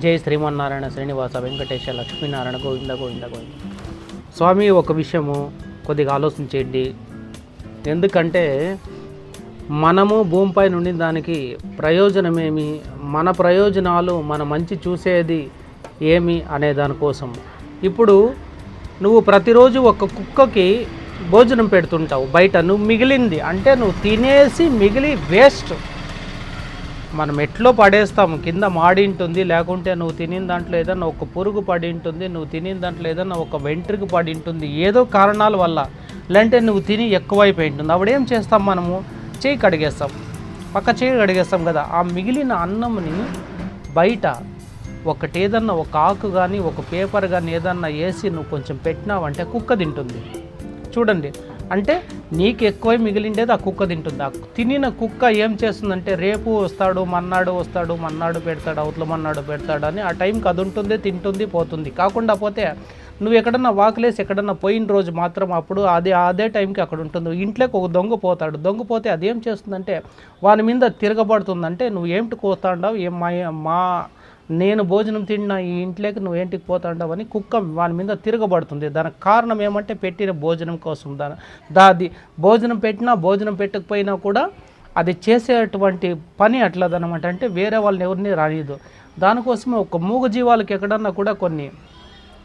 జై శ్రీమన్నారాయణ శ్రీనివాస వెంకటేశ లక్ష్మీనారాయణ గోవింద గోవింద గోవింద. స్వామి ఒక విషయము కొద్దిగా ఆలోచించేయండి. ఎందుకంటే మనము భూమిపై నుండి దానికి ప్రయోజనమేమి? మన ప్రయోజనాలు మన మంచి చూసేది ఏమి అనే దానికోసం. ఇప్పుడు నువ్వు ప్రతిరోజు ఒక కుక్కకి భోజనం పెడుతుంటావు బయట నువ్వు మిగిలింది. అంటే నువ్వు తినేసి మిగిలి వేస్ట్. మనం ఎట్లో పడేస్తాం కింద మాడి ఉంటుంది లేకుంటే నువ్వు తినిన దాంట్లో ఏదన్నా ఒక పురుగు పడి ఉంటుంది నువ్వు తినిన దాంట్లో ఏదన్నా ఒక వెంట్రుకు పడి ఉంటుంది ఏదో కారణాల వల్ల. లేదంటే నువ్వు తిని ఎక్కువైపోయి ఉంటుంది అప్పుడు ఏం చేస్తాం మనము? చేయి కడిగేస్తాం. పక్క చేయి కడిగేస్తాం కదా. ఆ మిగిలిన అన్నంని బయట ఒకటి ఏదన్నా ఒక ఆకు కానీ ఒక పేపర్ కానీ ఏదన్నా వేసి నువ్వు కొంచెం పెట్టినావంటే కుక్క తింటుంది. చూడండి. అంటే నీకు ఎక్కువ మిగిలిండేది ఆ కుక్క తింటుంది. ఆ తినిన కుక్క ఏం చేస్తుందంటే రేపు వస్తాడు మన్నాడు వస్తాడు మన్నాడు పెడతాడు అవతల మన్నాడు పెడతాడు అని ఆ టైంకి అది ఉంటుంది తింటుంది పోతుంది. కాకుండా పోతే నువ్వు ఎక్కడన్నా వాకులేసి ఎక్కడన్నా పోయిన రోజు మాత్రం అప్పుడు అది అదే టైంకి అక్కడ ఉంటుంది. ఇంట్లోకి ఒక దొంగ పోతాడు. దొంగ పోతే అది ఏం చేస్తుందంటే వాని మీద తిరగబడుతుందంటే నువ్వు ఏమిటి కోస్తాండావు? ఏం మా మా నేను భోజనం తిన్నా ఈ ఇంట్లోకి నువ్వు ఇంటికి పోతాండావు అని కుక్క వాని మీద తిరగబడుతుంది. దానికి కారణం ఏమంటే పెట్టిన భోజనం కోసం దాని దాది భోజనం పెట్టినా భోజనం పెట్టకపోయినా కూడా అది చేసేటువంటి పని అట్లదనమాట అంటే వేరే వాళ్ళని ఎవరిని రానియదు దానికోసమే ఒక మూగ జీవాలకి ఎక్కడన్నా కూడా కొన్ని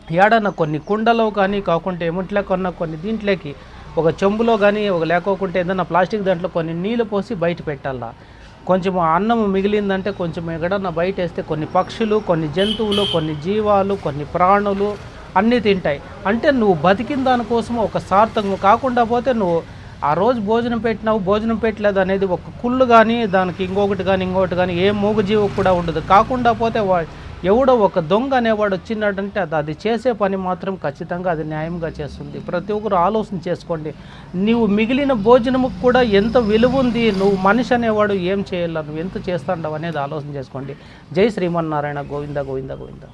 ఏడన్నా కొన్ని కుండలో కానీ కాకుంటే ఏమిట్లో కొన్న కొన్ని దీంట్లోకి ఒక చెంబులో కానీ ఒక లేకోకుంటే ఏదన్నా ప్లాస్టిక్ దాంట్లో కొన్ని నీళ్ళు పోసి బయట పెట్టాలా? కొంచెం అన్నం మిగిలిందంటే కొంచెం ఎక్కడన్నా బయట వేస్తే కొన్ని పక్షులు కొన్ని జంతువులు కొన్ని జీవాలు కొన్ని ప్రాణులు అన్నీ తింటాయి. అంటే నువ్వు బతికిన దానికోసం ఒక సార్థకం కాకుండా పోతే నువ్వు ఆ రోజు భోజనం పెట్టినావు భోజనం పెట్టలేదు అనేది ఒక కుళ్ళు కానీ దానికి ఇంకొకటి కానీ ఇంకొకటి కానీ ఏ మూగజీవి కూడా ఉండదు. కాకుండా పోతే వా ఎవడో ఒక దొంగ అనేవాడు వచ్చినాడంటే అది అది చేసే పని మాత్రం ఖచ్చితంగా అది న్యాయంగా చేస్తుంది. ప్రతి ఒక్కరు ఆలోచన చేసుకోండి. నీవు మిగిలిన భోజనముకు కూడా ఎంత విలువ ఉంది నువ్వు మనిషి అనేవాడు ఏం చేయాల నువ్వు ఎంత చేస్తాండవు అనేది ఆలోచన చేసుకోండి. జై శ్రీమన్నారాయణ గోవింద గోవింద గోవింద.